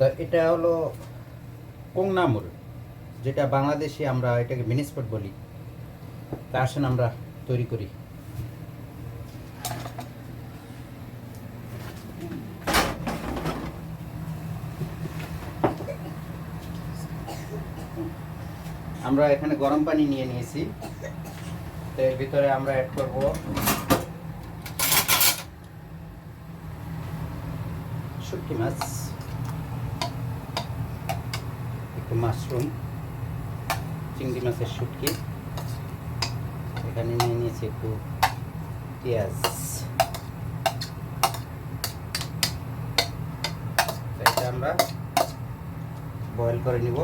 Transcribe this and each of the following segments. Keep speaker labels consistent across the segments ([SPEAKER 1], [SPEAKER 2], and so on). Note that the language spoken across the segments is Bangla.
[SPEAKER 1] তো এটা হলো কোংনামুর, যেটা বাংলাদেশে আমরা এটাকে মিনিস্পট বলি। তা আসেন আমরা তৈরি করি। আমরা এখানে গরম পানি নিয়ে নিয়েছি। তো এর ভিতরে আমরা অ্যাড করব শুটকি মাছ। মাশরুম, চিংড়ি মাছের শুটকি। এখানে নিয়ে নিয়েছি একটু পেঁয়াজ। এটা আমরা বয়েল করে নিব।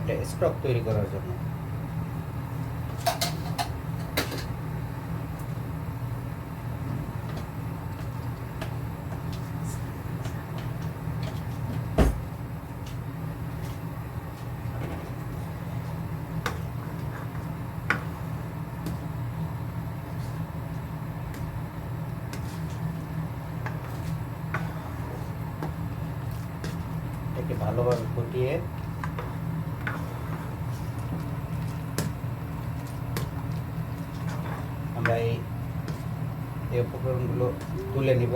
[SPEAKER 1] এটা স্টক তৈরি করার জন্য। এটাকে ভালোভাবে ফুটিয়ে আমরা এই উপকরণগুলো তুলে নিব।